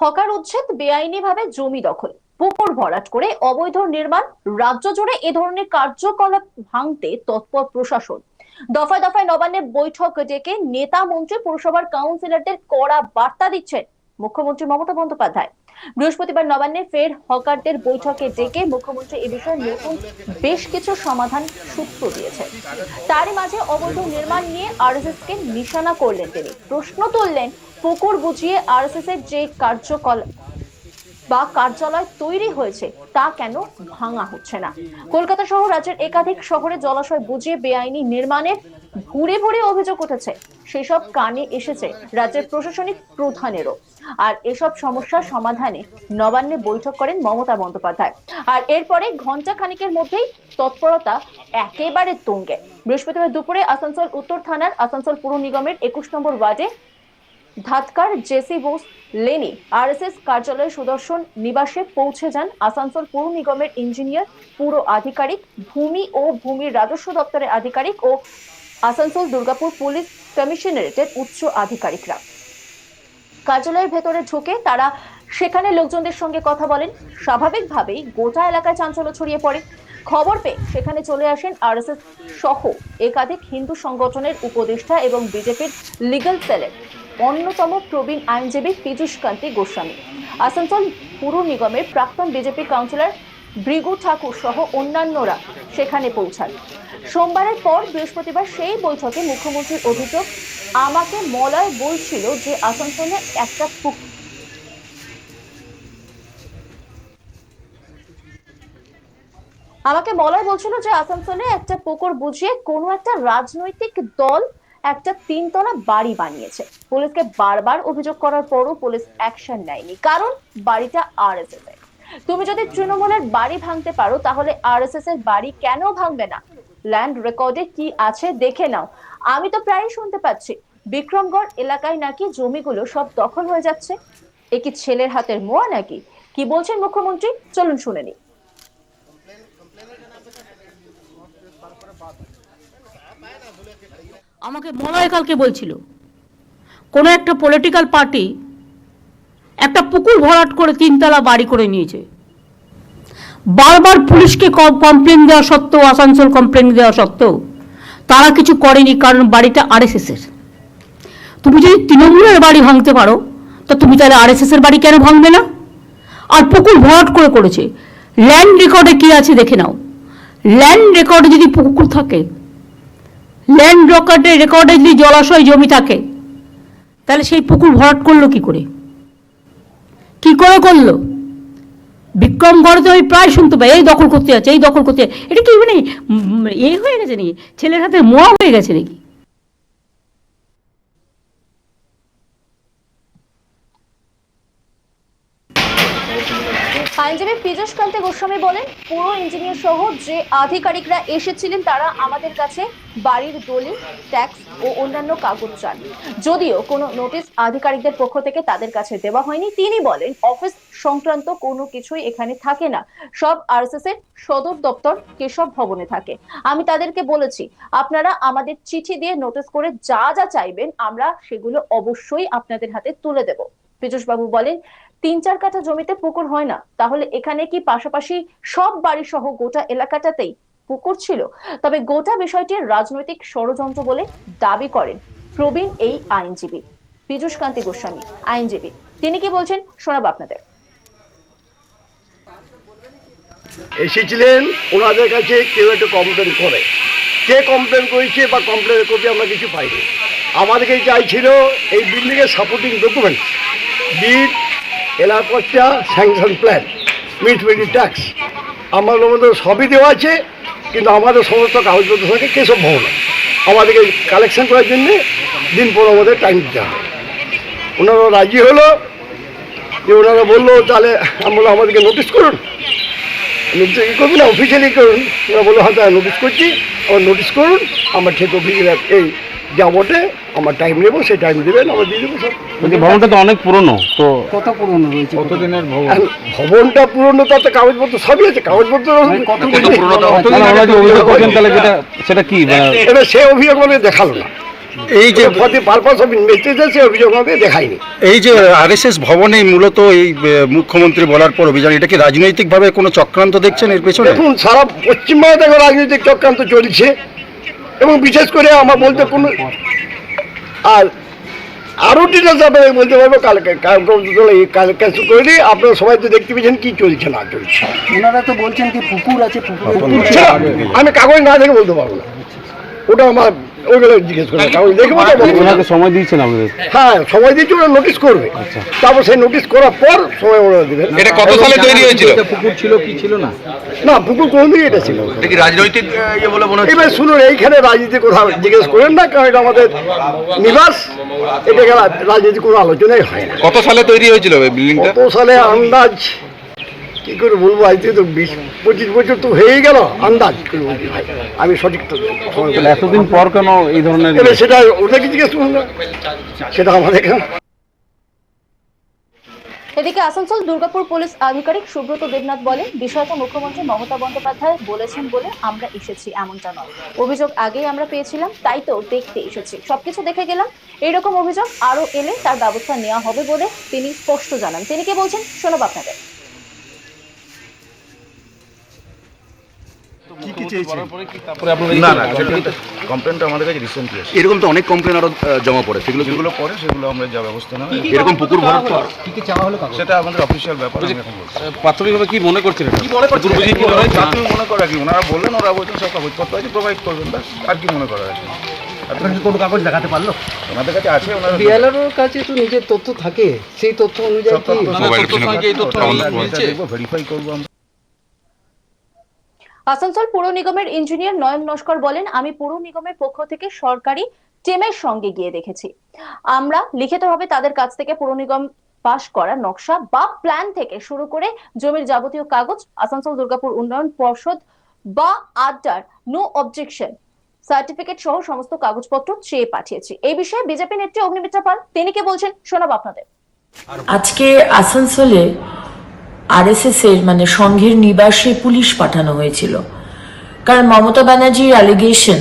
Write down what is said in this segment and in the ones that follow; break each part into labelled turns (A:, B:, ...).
A: Hawker উচ্ছেদ বেআইনি ভাবে জমি দখল, পুকুর ভরাট করে অবৈধ নির্মাণ, রাজ্য জুড়ে এ ধরনের কার্যকলাপ ভাঙতে তৎপর প্রশাসন। দফায় দফায় নবান্নের বৈঠক ডেকে নেতা মন্ত্রী, পুরসভার কাউন্সিলরদের কড়া বার্তা দিচ্ছেন মুখ্যমন্ত্রী মমতা বন্দ্যোপাধ্যায়। বৃহস্পতিবার নবান্নে ফের হকারদের বৈঠকে ডেকে মুখ্যমন্ত্রী এ বিষয়ে নতুন বেশ কিছু সমাধান সূত্র দিয়েছে। তারই মাঝে অবৈধ নির্মাণ নিয়ে আরএসএস কে নিশানা করলেন তিনি। প্রশ্ন তুললেন, পুকুর বুঝিয়ে আরএসএস এর যে কার্যকলাপ বা কার্যালয় তৈরি হয়েছে, তা কেন ভাঙা হচ্ছে না? কলকাতা সহ রাজ্যের একাধিক শহরে জলাশয় বুঝিয়ে বেআইনি নির্মাণের ভুরে ভুরে অভিযোগ উঠেছে, সেসব কানে এসেছে রাজ্যের প্রশাসনিক প্রধানেরও। আর এসব সমস্যার সমাধানে নবান্নে বৈঠক করেন মমতা বন্দ্যোপাধ্যায়। আর এরপরে ঘণ্টা খানিকের মধ্যেই তৎপরতা একেবারে তুঙ্গে। বৃহস্পতিবার দুপুরে আসানসোল উত্তর থানার আসানসোল পুর নিগমের একুশ নম্বর ওয়ার্ডে ধাতকার জেসি বোস লেনি আরএসএস কার্যালয়ে সুদর্শন নিবাসে পৌঁছে যান আসানসোল পুর নিগমের ইঞ্জিনিয়ার, পুর আধিকারিক, ভূমি ও ভূমির রাজস্ব দপ্তরের আধিকারিক ও আসানসোল দুর্গাপুর পুলিশ কমিশনারেটের উচ্চ আধিকারিকরা। কার্যালয়ের ভেতরে ঢুকে তারা সেখানে লোকজনদের সঙ্গে কথা বলেন। স্বাভাবিকভাবেই গোটা এলাকায় চাঞ্চল্য ছড়িয়ে পড়ে। খবর পেয়ে সেখানে চলে আসেন আরএসএস সহ একাধিক হিন্দু সংগঠনের উপদেষ্টা এবং বিজেপির লিগাল সেলের অন্যতম প্রবীণ আইনজীবী পীযূষ কান্তি গোস্বামী। আসানসোল পুর নিগমের প্রাক্তন বিজেপি কাউন্সিলর ভৃগু ঠাকুর সহ অন্যান্যরা সেখানে পৌঁছান। সোমবারের পর বৃহস্পতিবার সেই বৈঠকে মুখ্যমন্ত্রীর অভিযোগ, আমাকে মলয় বলছিল যে আসানসোলে একটা আমাকে মলয় বলছিল যে আসানসোলে একটা পুকুর বুঝিয়ে কোনো একটা রাজনৈতিক দল একটা তিনতলা বাড়ি বানিয়েছে। পুলিশকে বারবার অভিযোগ করার পরও পুলিশ অ্যাকশন নেয়নি, কারণ বাড়িটা আরএসএস এর। তুমি যদি তৃণমূলের বাড়ি ভাঙতে পারো, তাহলে আরএসএস এর বাড়ি কেন ভাঙবে না? ল্যান্ড রেকর্ডে কি আছে দেখে নাও। আমি তো প্রায়ই শুনতে পাচ্ছি, বিক্রমগড় এলাকায় নাকি জমিগুলো সব দখল হয়ে যাচ্ছে। এ কি ছেলের হাতের মোয়া নাকি? কি বলছেন মুখ্যমন্ত্রী? চলুন শুনে নিই।
B: আমাকে মলয় কালকে বলছিল, কোনো একটা পলিটিক্যাল পার্টি একটা পুকুর ভরাট করে তিনতলা বাড়ি করে নিয়েছে। বারবার পুলিশকে কমপ্লেন দেওয়া সত্ত্বেও, আসানসোল কমপ্লেন দেওয়া সত্ত্বেও তারা কিছু করেনি, কারণ বাড়িটা আরএসএসের। তুমি যদি তৃণমূলের বাড়ি ভাঙতে পারো, তো তুমি তাহলে আরএসএসের বাড়ি কেন ভাঙবে না? আর পুকুর ভরাট করে করেছে। ল্যান্ড রেকর্ডে কি আছে দেখে নাও। ল্যান্ড রেকর্ডে যদি পুকুর থাকে ল্যান্ড রেকর্ডে রেকর্ডে যদি জলাশয় জমি থাকে, তাহলে সেই পুকুর ভরাট করল কি করে? কি করে করল? বিক্রমগড় তো আমি প্রায় শুনতে পাই এই দখল করতে যাচ্ছে, এই দখল করতে। এটা কি মানে এ হয়ে গেছে নাকি? ছেলের হাতে মোয়া হয়ে গেছে নাকি?
A: আইনজীবী পীযূষ কান্তি গোস্বামী বলেন, পুরো ইঞ্জিনিয়ার সহ যে আধিকারিকরা এসেছিলেন, তারা আমাদের কাছে বাড়ির দলিল ট্যাক্স ও অন্যান্য কাগজ চান। যদিও কোনো নোটিশ আধিকারিকদের পক্ষ থেকে তাদের কাছে দেওয়া হয়নি। তিনি বলেন অফিস সংক্রান্ত কোনো কিছুই এখানে থাকে না। সব আরএসএস এর সদর দপ্তর কেশব ভবনে থাকে। আমি তাদেরকে বলেছি, আপনারা আমাদের চিঠি দিয়ে নোটিশ করে যা যা চাইবেন, আমরা সেগুলো অবশ্যই আপনাদের হাতে তুলে দেব। পীযূষ বাবু বলেন তিন চার কাঠা জমিতে পুকুর হয় না। তাহলে এখানে কি পাশাপাশি সব বাড়ি সহ গোটা এলাকাটাতেই পুকুর ছিল? তবে গোটা বিষয়টি রাজনৈতিক ষড়যন্ত্র বলে দাবি করেন প্রবীণ এই আইনজীবী। পীযূষ কান্তি গোস্বামী, আইনজীবী। তিনি কি বলছেন শোনাবো আপনাদের।
C: এসেছিলেন, ওনাদের কাছে কেউ একটু কমপ্লেন করে। কে কমপ্লেন করেছে বা কমপ্লেন কপি আমরা কিছু পাইনি। আমাদেরকে চাইছিল এই বিল্ডিংয়ের সাপোর্টিং ডকুমেন্টস বিট এলাকাটা স্যাংশন প্ল্যান মিউনিসিপ্যালিটি ট্যাক্স। আমাদের মধ্যে সবই দেওয়া আছে, কিন্তু আমাদের সমস্ত কাগজপত্র থাকে কেসব ভবন। আমাদেরকে কালেকশন করার জন্যে দিন পর আমাদের টাইম দিতে হবে ওনারা রাজি হলো, যে ওনারা বলল, তাহলে আমি বলল আমাদেরকে নোটিশ করুন। নোটিশ করবি না? অফিসিয়ালি করুন। ওরা বলল হ্যাঁ নোটিশ করছি। আমার নোটিশ করুন, আমার ঠিক অফিসে এই যা বটে আমার টাইম নেব সেই টাইম দেবেন আমার দিয়ে দেবো সব।
D: বলছি ভবনটা তো অনেক পুরনো তো
E: কত পুরনো রয়েছে?
D: কতদিনের ভবন?
C: ভবনটা পুরনো তাতে কাগজপত্র সবই আছে কাগজপত্র
E: কত
D: কত পুরনো
E: কত
D: তাহলে ওরা যে অভিযোগ করছেন তাহলে যেটা সেটা কি মানে
C: এবার সে অভিযোগ মানে দেখাল না।
E: এই যে
C: for the purpose of investigation সে অভিযোগ আমাদের দেখায়নি।
E: এই যে আরএসএস ভবনে মূলত এই মুখ্যমন্ত্রী বলার পর অভিযান এটা কি রাজনৈতিকভাবে কোনো চক্রান্ত দেখছেন এর পেছনে?
C: দেখুন সারা পশ্চিমবঙ্গে দেখো রাজনৈতিক চক্রান্ত চলছে। এবং বিশেষ করে আমার বলতে কোনো আর আরও ডিটেলস আপনাদের বলতে পারব। কালকে কাল ক্যান্সেল করে দিই। আপনারা সবাই তো দেখতে পেয়েছেন কি চলছে না চলছে।
F: ওনারা তো বলছেন কি পুকুর আছে পুকুর
C: আমি কাগজ না দেখে বলতে পারব না। ওটা আমার ওইগুলো জিজ্ঞেস করবে পারব
D: ওনাকে সময় দিয়েছেন আপনাদের?
C: হ্যাঁ সময় দিয়েছে ওরা নোটিশ করবে। তারপর সেই নোটিশ করার পর সময় ওরা দেবে
G: এটা কত সালে তৈরি হয়েছিল?
F: পুকুর ছিল কি ছিল না?
C: না পুকুর এটা ছিল? না।
G: এটা কি রাজনৈতিক আহ, ইয়ে বলে মনে হচ্ছে?
C: এবার শুনুন এইখানে রাজনীতি কথা জিজ্ঞেস করেন না কারণ এটা আমাদের নিবাস এটাকে রা- রাজনীতি কোনো আলোচনাই হয় না।
G: কত সালে তৈরি হয়েছিল এই বিল্ডিংটা
C: কত সালে আন্দাজ কি করে বলব? আজ তো বিশ পঁচিশ বছর তো হয়েই গেল আন্দাজ। করে বলছি ভাই? আমি সঠিক তো
D: এতদিন পর কেন এই ধরনের
C: সেটা ওদেরকে জিজ্ঞেস করুন সেটা আমাদের কেন?
A: এদিকে আসানসোল দুর্গাপুর পুলিশ আধিকারিক সুব্রত দেবনাথ বলেন বিষয়টা মুখ্যমন্ত্রী মমতা বন্দ্যোপাধ্যায় বলেছেন বলে আমরা এসেছি এমনটা নয়। অভিযোগ আগেই আমরা পেয়েছিলাম তাই তো দেখতে এসেছি। সবকিছু দেখে গেলাম এইরকম অভিযোগ আরও এলে তার ব্যবস্থা নেওয়া হবে বলে তিনি স্পষ্ট জানান। তিনি কে বলছেন? শোনব আপনাদের।
G: না না কমপ্লেনটা আমাদের কাছে রিসেন্টলি এসেছে।
H: এরকম তো অনেক কমপ্লেন আরও জমা পড়ে সেগুলো
G: যেগুলো পরে সেগুলো আমরা যা ব্যবস্থা নেব
H: এরকম পুকুর ভরাট তো
F: কি কি চাওয়া হলো
G: সেটা আমাদের অফিসিয়াল ব্যাপার আমি এখন বলছি।
D: প্রাথমিকভাবে কি মনে করছেন
G: কি মনে করছেন? আপনি মনে করা কি? ওনারা বললেন ওরা বলছেন সব কাগজপত্র আছে প্রোভাইড করবেন ব্যাস আর কি মনে করা আছে?
F: আপনাকে কোনো কাগজ দেখাতে পারল?
G: ওনাদের কাছে আছে ওনারা
F: বিএলআরওর কাছে তো নিজের তথ্য থাকে সেই তথ্য অনুযায়ী
G: সব
F: কি?
G: তথ্য
D: মোবাইল এই তথ্য আমাদের মিলছে?
G: ভেরিফাই করব আমরা।
A: আসানসোল পুর নিগমের ইঞ্জিনিয়ার নয়ন নস্কর বলেন, আমি পুর নিগমের পক্ষ থেকে সরকারি টিমের সঙ্গে গিয়ে দেখেছি। আমরা লিখিতভাবে তাদের কাছ থেকে পুর নিগম পাশ করা নকশা বা প্ল্যান থেকে শুরু করে জমির যাবতীয় কাগজ, আসানসোল দুর্গাপুর উন্নয়ন পর্ষদ বা আড্ডার নো অবজেকশন সার্টিফিকেট সহ সমস্ত কাগজপত্র চেয়ে পাঠিয়েছি। এই বিষয়ে বিজেপি নেত্রী অগ্নিমিত্রা পাল, তিনি কে বলছেন শোনাব আপনাদের।
I: আজকে আসানসোলে আরএসএস এর মানে সংঘের নিবাসে পুলিশ পাঠানো হয়েছিল। কারণ মমতা ব্যানার্জির অ্যালিগেশন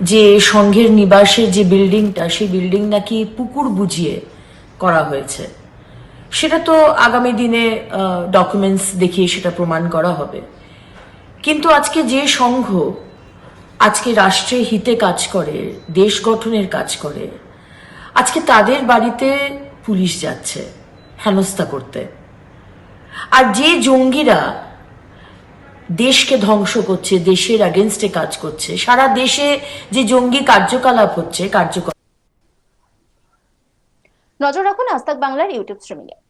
I: যে সংঘের নিবাসের যে বিল্ডিংটা সেই বিল্ডিং নাকি পুকুর বুঝিয়ে করা হয়েছে। সেটা তো আগামী দিনে ডকুমেন্টস দেখিয়ে সেটা প্রমাণ করা হবে। কিন্তু আজকে যে সংঘ আজকে রাষ্ট্রের হিতে কাজ করে, দেশ গঠনের কাজ করে, আজকে তাদের বাড়িতে পুলিশ যাচ্ছে হেনস্থা করতে। আর যে জঙ্গিরা দেশকে ধ্বংস করছে, দেশের অ্যাগেনস্টে কাজ করছে, সারা দেশে যে জঙ্গি কার্যকলাপ হচ্ছে, কার্যকলাপ
A: নজর রাখুন আস্তাক বাংলার ইউটিউব স্ট্রিমিংয়ে